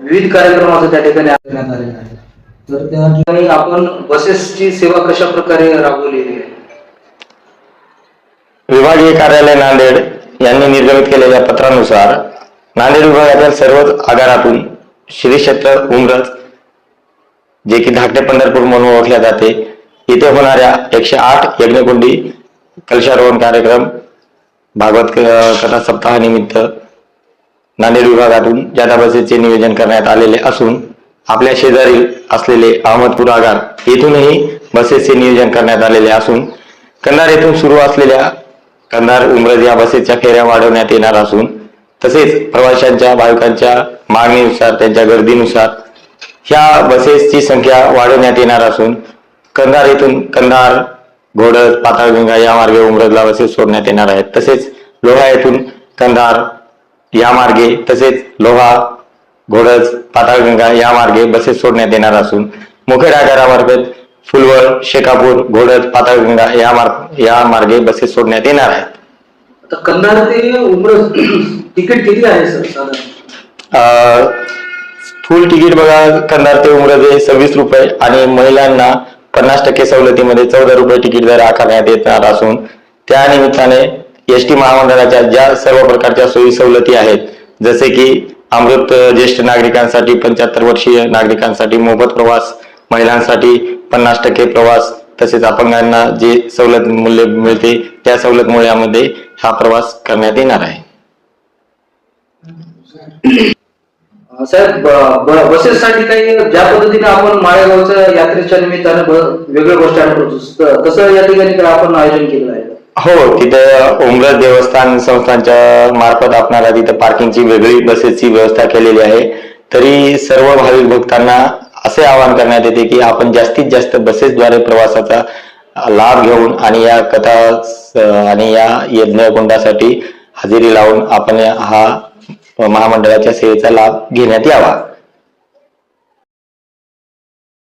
विविध कार्यक्रमाचं त्या ठिकाणी करण्यात आलेला आहे. तर त्या ठिकाणी आपण बसेसची सेवा कशा प्रकारे राबवलेली आहे? विभागीय कार्यालय नांदेड यांनी निर्गमित केलेल्या पत्रानुसार नांदेड विभागातील सर्वच आगारातून श्री क्षेत्र उमरज जे की धाकटे पंढरपूर म्हणून ओळखल्या जाते इथे होणाऱ्या एकशे आठ यज्ञकुंडी कलशारोहण कार्यक्रम भागवत कथा सप्ताहानिमित्त नांदेड विभागातून जादा बसेसचे नियोजन करण्यात आलेले असून आपल्या शेजारी असलेले अहमदपूर आगार येथूनही बसेसचे नियोजन करण्यात आलेले असून कंधार येथून सुरू असलेल्या कंधार उमरज या बसेसच्या फेऱ्या वाढवण्यात येणार असून तसेच प्रवाशांच्या भाविकांच्या मागणीनुसार त्यांच्या गर्दीनुसार ह्या बसेसची संख्या वाढवण्यात येणार असून कंधार येथून कंधार घोडद पाताळगंगा या मार्गे उमरजला बसेस सोडण्यात येणार आहेत. तसेच लोहा येथून कंधार या मार्गे तसेच लोहा घोडज पाताळगंगा या मार्गे बसेस सोडण्यात येणार असून मुखेड आगारामार्फत फुलवळ शेकापूर घोडज पाताळगंगा या मार्ग या मार्गे बसेस सोडण्यात येणार आहेत. आता कन्नड ते उमरज तिकीट किती आहे सर साधारण? अं, फुल तिकीट बघा कंधार ते उमरज हे सव्वीस रुपये आणि महिलांना पन्नास टक्के सवलतीमध्ये चौदा रुपये तिकीट दर आकारण्यात येणार असून त्या निमित्ताने एस टी महामंडळाच्या ज्या सर्व प्रकारच्या सोयी सवलती आहेत जसे की अमृत ज्येष्ठ नागरिकांसाठी पंच्याहत्तर वर्षीय नागरिकांसाठी मोफत प्रवास महिलांसाठी पन्नास टक्के प्रवास तसेच अपंगांना जे सवलत मूल्य मिळते त्या सवलत मूल्यामध्ये हा प्रवास करण्यात येणार आहे. साहेब बसेससाठी काही ज्या पद्धतीने आपण माळेगावच्या यात्रेच्या निमित्ताने ब- वेगळ्या गोष्टी आणतो तस- तसं या ठिकाणी आपण आयोजन केलं आहे. हो तिथं उमरज देवस्थान संस्थांच्या मार्फत आपणाला तिथं पार्किंगची वेगळी बसेसची व्यवस्था केलेली आहे. तरी सर्व भाविक भक्तांना असे आवाहन करण्यात येते की आपण जास्तीत जास्त बसेसद्वारे प्रवासाचा लाभ घेऊन आणि या कथा आणि या यज्ञकुंडासाठी हजेरी लावून आपण हा महामंडळाच्या सेवेचा लाभ घेण्यात यावा.